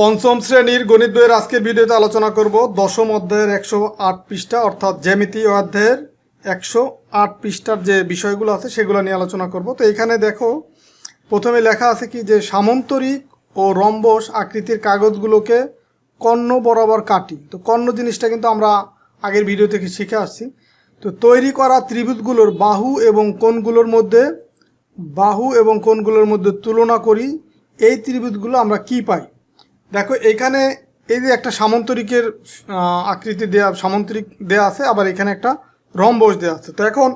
পঞ্চম শ্রেণির গণিত বইয়ের আজকের ভিডিওতে আলোচনা করব। দশম অধ্যায়ের একশো আট পৃষ্ঠা, অর্থাৎ জ্যামিতি অধ্যায়ের একশো আট পৃষ্ঠার যে বিষয়গুলো আছে সেগুলো নিয়ে আলোচনা করব। তো এখানে দেখো, প্রথমে লেখা আছে কি যে, সামন্তরিক ও রম্বস আকৃতির কাগজগুলোকে কর্ণ বরাবর কাটি। তো কর্ণ জিনিসটা কিন্তু আমরা আগের ভিডিও থেকে শিখে আসছি। তো তৈরি করা ত্রিভুজগুলোর বাহু এবং কোণগুলোর মধ্যে, বাহু এবং কোণগুলোর মধ্যে তুলনা করি, এই ত্রিভুজগুলো আমরা কি পাই? দেখো, এখানে এই যে একটা সামন্তরিকের আকৃতি দেয়া, সামন্তরিক দেয়া আছে, আবার এখানে একটা রম্বস দেয়া আছে। তো এখন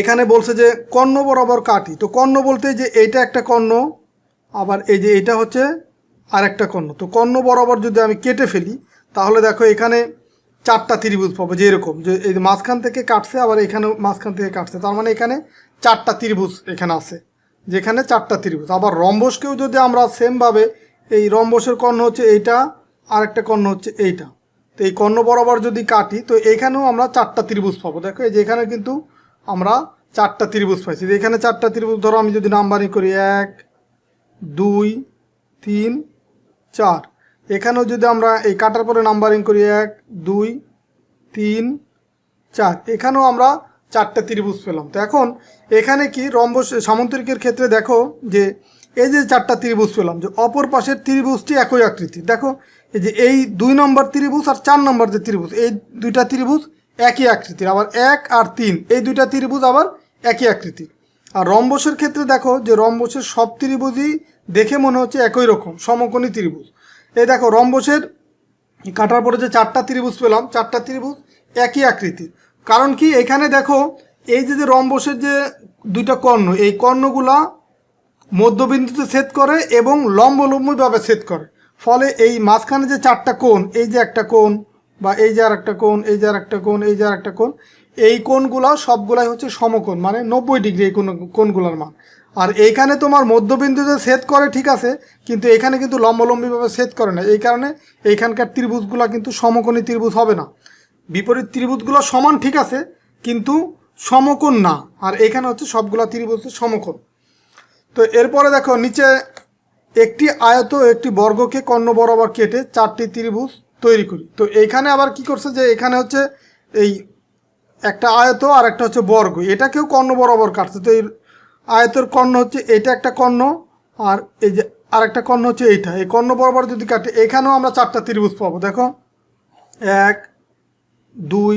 এখানে বলছে যে কর্ণ বরাবর কাটি তো কর্ণ বলতে যে এইটা একটা কর্ণ, আবার এই যে এটা হচ্ছে আর একটা কর্ণ। তো কর্ণ বরাবর যদি আমি কেটে ফেলি, তাহলে দেখো এখানে চারটা ত্রিভুজ পাবো, যে এরকম। যে এই মাঝখান থেকে কাটছে, আবার এখানে মাঝখান থেকে কাটছে। তার মানে এখানে চারটা ত্রিভুজ এখানে আছে, যেখানে চারটা ত্রিভুজ। আবার রম্বসকেও যদি আমরা সেমভাবে এই রম্বসের কর্ণ হচ্ছে এইটা আর একটা কর্ণ হচ্ছে এইটা। তো এই কর্ণ বরাবর যদি কাটি, তো এখানেও আমরা চারটা ত্রিভুজ পাবো। দেখো, এই যে এখানে কিন্তু আমরা চারটা ত্রিভুজ পাইছি। এখানে চারটা ত্রিভুজ, ধরো আমি যদি নাম্বারিং করি, এক, দুই, তিন, চার। এখানেও যদি আমরা এই কাটার পরে নাম্বারিং করি, এক, দুই, তিন, চার। এখানেও আমরা চারটা ত্রিভুজ পেলাম। তো এখন এখানে কি রম্বস সামন্তরিকের ক্ষেত্রে দেখো যে এই যে চারটা ত্রিভুজ পেলাম, যে অপর পাশের ত্রিভুজটি একই আকৃতি। দেখো, এই যে এই দুই নম্বর ত্রিভুজ আর চার নম্বর যে ত্রিভুজ, এই দুইটা ত্রিভুজ একই আকৃতির, আবার এক আর তিন, এই দুইটা ত্রিভুজ আবার একই আকৃতি আর রম্বসের ক্ষেত্রে দেখো, যে রম্বসের সব ত্রিভুজই দেখে মনে হচ্ছে একই রকম, সমকোণী ত্রিভুজ। এই দেখো, রম্বসের কাটার পরে যে চারটা ত্রিভুজ পেলাম, চারটা ত্রিভুজ একই আকৃতির। কারণ কি, এখানে দেখো, এই যে যে রম্বসের যে দুইটা কর্ণ, এই কর্ণগুলা মধ্যবিন্দুতে ছেদ করে এবং লম্বলম্বীভাবে ছেদ করে। ফলে এই মাঝখানে যে চারটা কোণ, এই যে একটা কোণ, বা এই যে আর একটা কোণ, এই যে আর একটা কোণ, এই যে আর একটা কোণ, এই কোণগুলা সবগুলাই হচ্ছে সমকোণ মানে নব্বই ডিগ্রি এই কোণ, কোণগুলার মান। আর এইখানে তোমার মধ্যবিন্দুতে ছেদ করে ঠিক আছে, কিন্তু এখানে কিন্তু লম্বলম্বীভাবে ছেদ করে না। এই কারণে এইখানকার ত্রিভুজগুলা কিন্তু সমকোণী ত্রিভুজ হবে না। বিপরীত ত্রিভুজগুলো সমান ঠিক আছে, কিন্তু সমকোণ না। আর এখানে হচ্ছে সবগুলা ত্রিভুজ সমকোণ। তো এরপরে দেখো, নিচে একটি আয়ত, একটি বর্গকে কর্ণ বরাবর কেটে চারটি ত্রিভুজ তৈরি করি। তো এইখানে আবার কি করছে যে, এখানে হচ্ছে এই একটা আয়ত আর একটা হচ্ছে বর্গ। এটাকেও কর্ণ বরাবর কাটছে। তো এই আয়তের কর্ণ হচ্ছে এটা একটা কর্ণ আর এই যে আর একটা কর্ণ হচ্ছে এইটা। এই কর্ণ বরাবর যদি কাটে, এখানেও আমরা চারটা ত্রিভুজ পাবো। দেখো, এক, দুই,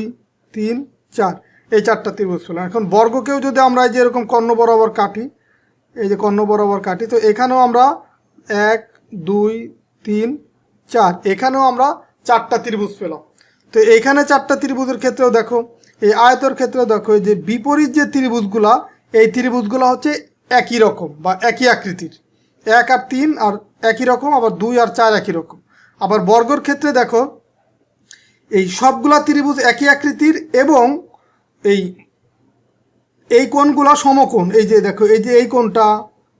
তিন, চার। এই চারটা ত্রিভুজ পেলাম। এখন বর্গকেও যদি আমরা যে এরকম কর্ণ বরাবর কাটি এই যে কর্ণ বরাবর কাটি, তো এখানেও আমরা এক, দুই, তিন, চার, এখানেও আমরা চারটা ত্রিভুজ পেলাম। তো এইখানে চারটা ত্রিভুজের ক্ষেত্রেও দেখো, এই আয়তর ক্ষেত্রেও দেখো যে বিপরীত যে ত্রিভুজগুলা, এই ত্রিভুজগুলো হচ্ছে একই রকম বা একই আকৃতির। এক আর তিন আর একই রকম, আবার দুই আর চার একই রকম। আবার বর্গর ক্ষেত্রে দেখো, এই সবগুলা ত্রিভুজ একই আকৃতির এবং এই এই কোণগুলো সমকোণ, এই যে দেখো, এই যে এই কোণটা,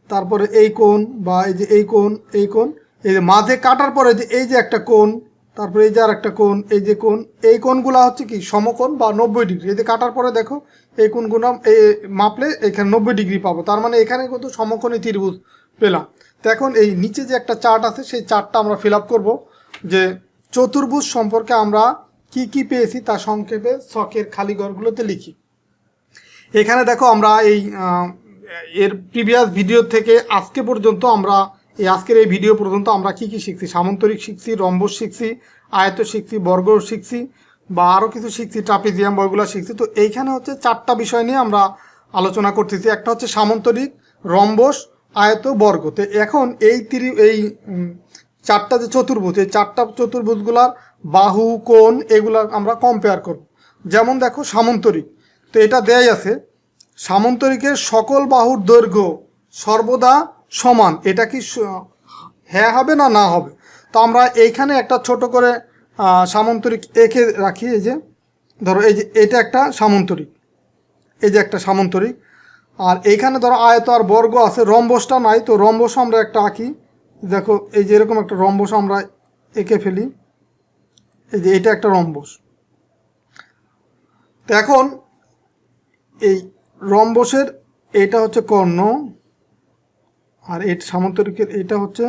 তারপরে এই কোণ বা এই যে এই কোণ এই কোণ, এই যে মাঝে কাটার পরে যে এই যে একটা কোণ, তারপরে এই যে আর একটা কোণ, এই যে কোণ, এই কোণগুলো হচ্ছে কি সমকোণ বা নব্বই ডিগ্রি। এই যে কাটার পরে দেখো, এই কোণগুলো, এই মাপলে এখানে নব্বই ডিগ্রি পাবো। তার মানে এখানে কিন্তু সমকোণী ত্রিভুজ পেলাম। তো এখন এই নিচে যে একটা চার্ট আছে, সেই চার্টটা আমরা ফিল আপ করব যে চতুর্ভুজ সম্পর্কে আমরা কি কি পেয়েছি তা সংক্ষেপে শখের খালি ঘরগুলোতে লিখি। এখানে দেখো আমরা এই এর প্রিভিয়াস ভিডিও থেকে আজকে পর্যন্ত আমরা, এই আজকের এই ভিডিও পর্যন্ত আমরা কি কি শিখছি? সামন্তরিক শিখছি, রম্বস শিখছি, আয়ত শিখছি, বর্গ শিখছি বা আরও কিছু শিখছি, ট্রাপিজিয়াম বইগুলো শিখছি। তো এইখানে হচ্ছে চারটা বিষয় নিয়ে আমরা আলোচনা করতেছি। একটা হচ্ছে সামন্তরিক, রম্বস, আয়ত, বর্গ। তো এখন এই তিরি, এই চারটা যে চতুর্ভুজ, এই চারটা চতুর্ভুজগুলার বাহু, কোণ এগুলার আমরা কম্পেয়ার করব। যেমন দেখো সামন্তরিক তো এটা দেয়াই আছে। সামন্তরিকের সকল বাহুর দৈর্ঘ্য সর্বদা সমান। এটা কি হ্যাঁ হবে না না হবে? তো আমরা এইখানে একটা ছোট করে সামন্তরিক এঁকে রাখি, এই যে। ধরো এই যে, এটা একটা সামন্তরিক। এই যে একটা সামন্তরিক। আর এইখানে ধরো আয়ত আর বর্গ আছে, রম্বসটা নাই, তো রম্বস আমরা একটা আঁকি। দেখো, এই যে এরকম একটা রম্বস আমরা এঁকে ফেলি। এই যে, এটা একটা রম্বস। তো এখন এই রম্বসের এটা হচ্ছে কর্ণ, আর এই সামন্তরিকের এটা হচ্ছে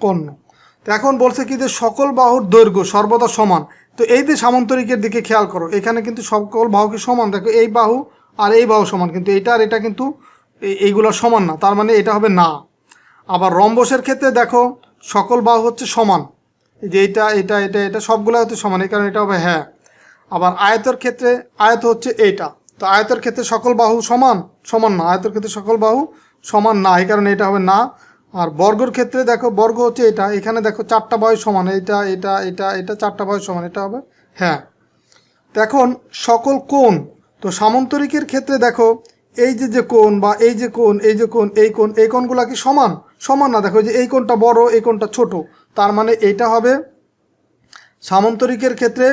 কর্ণ। তো এখন বলছে কি যে সকল বাহুর দৈর্ঘ্য সর্বদা সমান। তো এই যে সামন্তরিকের দিকে খেয়াল করো, এখানে কিন্তু সকল বাহুকে সমান। দেখো এই বাহু আর এই বাহু সমান, কিন্তু এটা আর এটা কিন্তু এই- এইগুলো সমান না, তার মানে এটা হবে না। আবার রম্বসের ক্ষেত্রে দেখো সকল বাহু হচ্ছে সমান। যে এটা এটা এটা এটা সবগুলো হচ্ছে সমান, এই কারণে এটা হবে হ্যাঁ। আবার আয়তের ক্ষেত্রে আয়ত হচ্ছে এইটা তো আয়তের ক্ষেত্রে সকল বাহু সমান সমান না। আয়তের ক্ষেত্রে সকল বাহু সমান না। এই কারণে এটা হবে না। আর বর্গর ক্ষেত্রে দেখো, বর্গ হচ্ছে এটা। এখানে দেখো চারটা বাহু সমান। এটা এটা এটা এটা চারটা বাহু সমান। এটা হবে হ্যাঁ। এখন সকল কোণ। তো সামন্তরিকের ক্ষেত্রে দেখো, এই যে যে কোণ বা এই যে কোণ, এই যে কোণ, এই কোণ, এই কোণগুলা কি সমান? সমান না। দেখো যে এই কোণটা বড়, এই কোণটা ছোট। তার মানে এইটা হবে সামন্তরিকের ক্ষেত্রে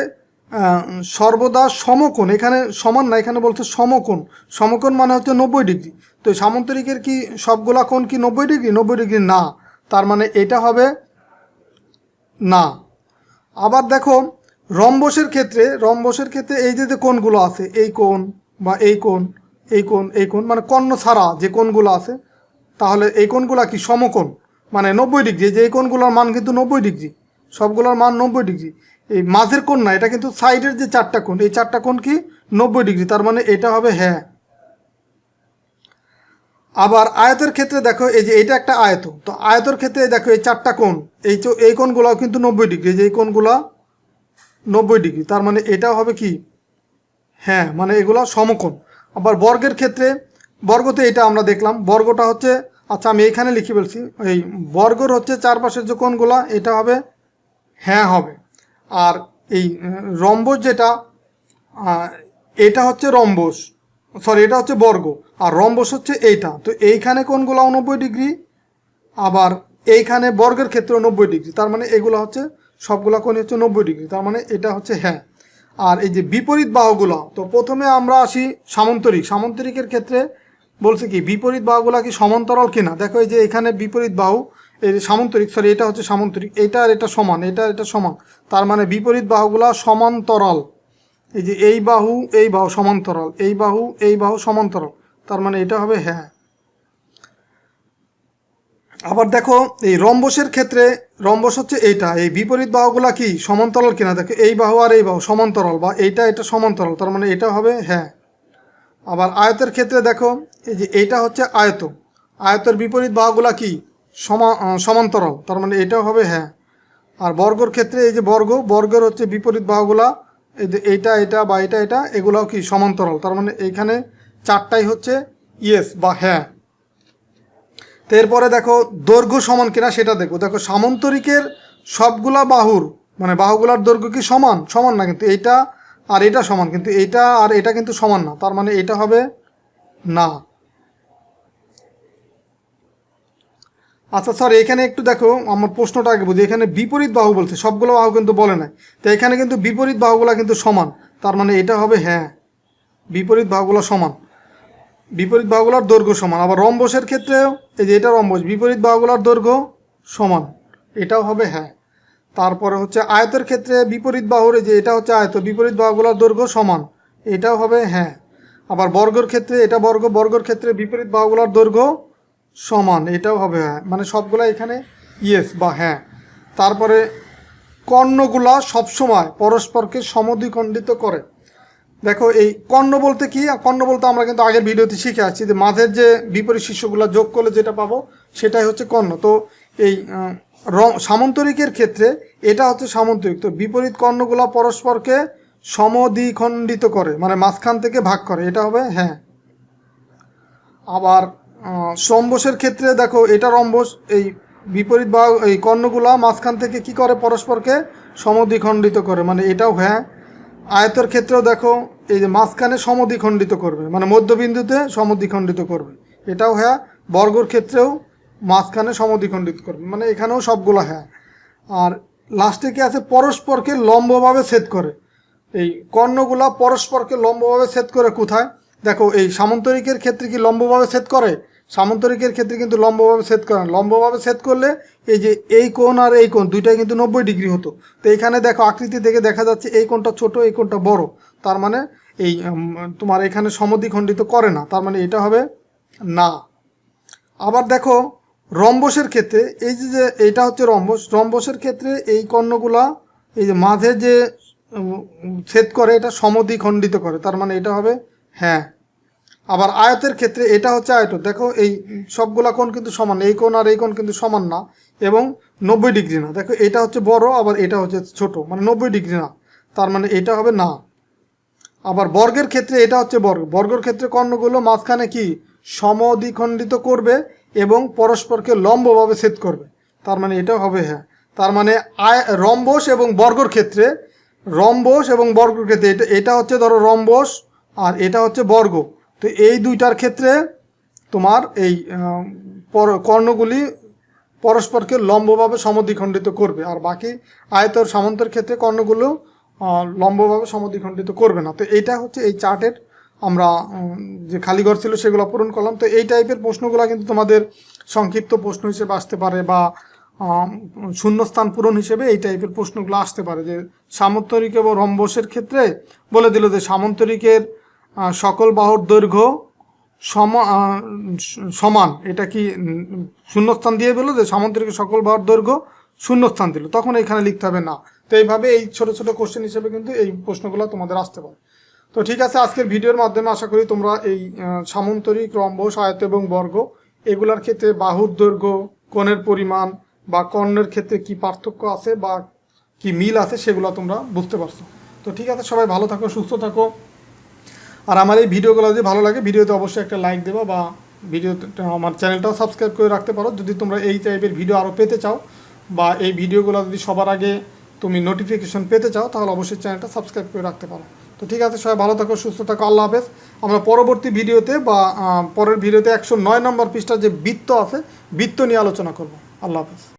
সর্বদা সমকোণ, এখানে সমান না, এখানে বলছে সমকোণ। সমকোণ মানে হচ্ছে নব্বই ডিগ্রি। তো সামন্তরিকের কি সবগুলা কোণ কি নব্বই ডিগ্রি? নব্বই ডিগ্রি না। তার মানে এটা হবে না। আবার দেখো, রম্বসের ক্ষেত্রে রম্বসের ক্ষেত্রে এই যে যে কোণগুলো আছে, এই কোণ বা এই কোণ এই কোণ এই কোণ মানে কর্ণ ছাড়া যে কোণগুলো আছে, তাহলে এই কোণগুলো কি সমকোণ? মানে নব্বই ডিগ্রি। যে এই কোণগুলোর মান কিন্তু নব্বই ডিগ্রি। সবগুলোর মান নব্বই ডিগ্রি। এই মাঝের কোণ না, এটা কিন্তু সাইডের যে চারটা কোণ, এই চারটা কোণ কি নব্বই ডিগ্রি, তার মানে এটা হবে হ্যাঁ। আবার আয়তের ক্ষেত্রে দেখো, এই যে এটা একটা আয়ত, তো আয়তের ক্ষেত্রে দেখো এই চারটা কোণ, এই এই কোণগুলোও কিন্তু নব্বই ডিগ্রি, যে এই কোণগুলো নব্বই ডিগ্রি, তার মানে এটা হবে কি? হ্যাঁ মানে এগুলো সমকোণ। আবার বর্গের ক্ষেত্রে, বর্গতে এটা আমরা দেখলাম, বর্গটা হচ্ছে আচ্ছা আমি এইখানে লিখে বলছি এই বর্গর হচ্ছে চারপাশের যে কোণগুলা, এটা হবে হ্যাঁ হবে। আর এই রম্বস যেটা এটা হচ্ছে রম্বস। সরি এটা হচ্ছে বর্গ। আর রম্বস হচ্ছে এইটা। তো এইখানে কোণগুলো নব্বই ডিগ্রি? আবার এইখানে বর্গের ক্ষেত্রে নব্বই ডিগ্রি। তার মানে এগুলো হচ্ছে, সবগুলা কোণ হচ্ছে নব্বই ডিগ্রি। তার মানে এটা হচ্ছে হ্যাঁ। আর এই যে বিপরীত বাহুগুলো, তো প্রথমে আমরা আসি সামন্তরিক। সামন্তরিকের ক্ষেত্রে বলছে কি, বিপরীত বাহুগুলা কি সমান্তরাল কিনা? দেখো এই যে এখানে বিপরীত বাহু এই সামন্তরিক সরি এটা হচ্ছে সামন্তরিক। এটা আর এটা সমান, এটা এটা সমান। তার মানে বিপরীত বাহুগুলা সমান্তরাল। এই যে এই বাহু এই বাহু সমান্তরাল। এই বাহু এই বাহু সমান্তরাল। তার মানে এটা হবে হ্যাঁ। আবার দেখো, এই রম্বসের ক্ষেত্রে রম্বস হচ্ছে এইটা। এই বিপরীত বাহুগুলা কি? সমান্তরাল কিনা? দেখো, এই বাহু আর এই বাহু সমান্তরাল বা এইটা, এটা সমান্তরাল। তার মানে এটা হবে হ্যাঁ। আবার আয়তের ক্ষেত্রে দেখো, এই যে এইটা হচ্ছে আয়ত। আয়তের বিপরীত বাহুগুলা কি? সমান্তরাল। তার মানে এটাও হবে হ্যাঁ। আর বর্গর ক্ষেত্রে এই যে বর্গ, বর্গের হচ্ছে বিপরীত বাহুগুলা, এই যে এইটা, এটা বা এটা এটা, এগুলাও কি সমান্তরাল? তার মানে এইখানে চারটাই হচ্ছে ইয়েস বা হ্যাঁ। এরপরে দেখো দৈর্ঘ্য সমান কিনা সেটা দেখো দেখো সামন্তরিকের সবগুলা বাহুর মানে বাহুগুলার দৈর্ঘ্য কি সমান? সমান না, কিন্তু এইটা আর এটা সমান, কিন্তু এইটা আর এটা কিন্তু সমান না। তার মানে এটা হবে না। আচ্ছা স্যার, এখানে একটু দেখো, আমার প্রশ্নটা আগে বুঝি। এখানে বিপরীত বাহু বলছে, সবগুলো বাহু কিন্তু বলে নাই। তো এখানে কিন্তু বিপরীত বাহুগুলো কিন্তু সমান। তার মানে এটা হবে হ্যাঁ। বিপরীত বাহুগুলো সমান। বিপরীত বাহুগুলোর দৈর্ঘ্য সমান। আবার রম্বসের ক্ষেত্রেও, এই যে এটা রম্বস, বিপরীত বাহুগুলোর দৈর্ঘ্য সমান। এটাও হবে হ্যাঁ। তারপরে হচ্ছে আয়তের ক্ষেত্রে বিপরীত বাহুর যে এটা হচ্ছে আয়ত, বিপরীত বাহুগুলোর দৈর্ঘ্য সমান। এটাও হবে হ্যাঁ। আবার বর্গর ক্ষেত্রে, এটা বর্গ, বর্গর ক্ষেত্রে বিপরীত বাহুগুলোর দৈর্ঘ্য সমান, এটাও হবে হ্যাঁ। মানে সবগুলা এখানে ইয়েস বা হ্যাঁ। তারপরে কর্ণগুলা সবসময় পরস্পরকে সমদ্বিখণ্ডিত করে। দেখো, এই কর্ণ বলতে কি? কর্ণ বলতে আমরা কিন্তু আগের ভিডিওতে শিখে আসছি যে মাঝের যে বিপরীত শীর্ষগুলো যোগ করলে যেটা পাবো, সেটাই হচ্ছে কর্ণ। তো এই সামন্তরিকের ক্ষেত্রে এটা হচ্ছে সামন্তরিক। তো বিপরীত কর্ণগুলো পরস্পরকে সমদ্বিখণ্ডিত করে মানে মাঝখান থেকে ভাগ করে। এটা হবে হ্যাঁ। আবার আহ, রম্বসের ক্ষেত্রে দেখো এটা রম্বস এই বিপরীত বা এই কর্ণগুলা মাঝখান থেকে কি করে পরস্পরকে সমদ্বিখণ্ডিত করে? মানে এটাও হ্যাঁ। আয়তর ক্ষেত্রেও দেখো এই যে মাঝখানে সমদ্বিখণ্ডিত করবে মানে মধ্যবিন্দুতে সমদ্বিখণ্ডিত করবে। এটাও হ্যাঁ বর্গর ক্ষেত্রেও মাঝখানে সমদ্বিখণ্ডিত করবে মানে এখানেও সবগুলো হ্যাঁ। আর লাস্টে কি আছে? পরস্পরকে লম্বভাবে ছেদ করে। এই কর্ণগুলা পরস্পরকে লম্বভাবে ছেদ করে কোথায়? দেখো, এই সামন্তরিকের ক্ষেত্রে কি লম্বভাবে ছেদ করে? সামন্তরিকের ক্ষেত্রে কিন্তু লম্বভাবে ছেদ করে না। লম্বভাবে ছেদ করলে এই যে এই কোণ আর এই কোণ দুইটাই কিন্তু নব্বই ডিগ্রি হতো। তো এইখানে দেখো, আকৃতি থেকে দেখা যাচ্ছে এই কোণটা ছোট, এই কোণটা বড়। তার মানে এই তোমার এখানে সমদ্বিখণ্ডিত করে না। তার মানে এটা হবে না। আবার দেখো, রম্বসের ক্ষেত্রে এই যে যে এইটা হচ্ছে রম্বস, রম্বসের ক্ষেত্রে এই কর্ণগুলা এই যে মাঝে যে ছেদ করে, এটা সমদ্বিখণ্ডিত করে। তার মানে এটা হবে হ্যাঁ। আবার আয়তের ক্ষেত্রে এটা হচ্ছে আয়ত। দেখো এই সবগুলা কোণ কিন্তু সমান, এই কোণ আর এই কোণ কিন্তু সমান না, এবং নব্বই ডিগ্রি না। দেখো এটা হচ্ছে বড়, আবার এটা হচ্ছে ছোট মানে নব্বই ডিগ্রি না। তার মানে এটা হবে না। আবার বর্গের ক্ষেত্রে এটা হচ্ছে বর্গ। বর্গের ক্ষেত্রে কর্ণগুলো মাঝখানে কি? সমদ্বিখণ্ডিত করবে এবং পরস্পরকে লম্বভাবে ছেদ করবে। তার মানে এটা হবে হ্যাঁ। তার মানে আয়, রম্বস এবং বর্গর ক্ষেত্রে, রম্বস এবং বর্গর ক্ষেত্রে এটা এটা হচ্ছে ধরো রম্বস আর এটা হচ্ছে বর্গ। তো এই দুইটার ক্ষেত্রে তোমার এই কর্ণগুলি পরস্পরকে লম্বভাবে সমদ্বিখণ্ডিত করবে, আর বাকি আয়তর সামন্তের ক্ষেত্রে কর্ণগুলো লম্বভাবে সমদ্বিখণ্ডিত করবে না। তো এইটা হচ্ছে এই চার্টের আমরা যে খালি ঘর ছিল সেগুলো পূরণ করলাম। তো এই টাইপের প্রশ্নগুলো কিন্তু তোমাদের সংক্ষিপ্ত প্রশ্ন হিসেবে আসতে পারে বা শূন্যস্থান পূরণ হিসেবে এই টাইপের প্রশ্নগুলো আসতে পারে। যে সামন্তরিক এবং রম্বসের ক্ষেত্রে বলে দিল যে সামন্তরিকের সকল বাহুর দৈর্ঘ্য সম সমান। এটা কি শূন্যস্থান দিয়ে বলল যে সামন্তরিকের সকল বাহুর দৈর্ঘ্য শূন্যস্থান দিল? তখন এখানে লিখতে হবে না। তো এইভাবে এই ছোট ছোট কোশ্চেন হিসেবে কিন্তু এই প্রশ্নগুলো তোমাদের আসতে পারে। তো ঠিক আছে, আজকের ভিডিওর মাধ্যমে আশা করি তোমরা এই সামন্তরিক, রম্বস, আয়ত এবং বর্গ এগুলার ক্ষেত্রে বাহুর দৈর্ঘ্য, কোণের পরিমাণ বা কর্ণের ক্ষেত্রে কি পার্থক্য আছে বা কি মিল আছে সেগুলো তোমরা বুঝতে পারছ। তো ঠিক আছে, সবাই ভালো থাকো, সুস্থ থাকো। আর আমার এই ভিডিওগুলো যদি ভালো লাগে, ভিডিওতে অবশ্যই একটা লাইক দেবা বা ভিডিও আমার চ্যানেলটাও সাবস্ক্রাইব করে রাখতে পারো। যদি তোমরা এই টাইপের ভিডিও আরও পেতে চাও বা এই ভিডিওগুলো যদি সবার আগে তুমি নোটিফিকেশন পেতে চাও, তাহলে অবশ্যই চ্যানেলটা সাবস্ক্রাইব করে রাখতে পারো। তো ঠিক আছে, সবাই ভালো থাকো, সুস্থ থাকো, আল্লাহ হাফেজ। আমরা পরবর্তী ভিডিওতে বা পরের ভিডিওতে একশো নয় নম্বর পৃষ্ঠার যে বৃত্ত আছে, বৃত্ত নিয়ে আলোচনা করব। আল্লাহ হাফেজ।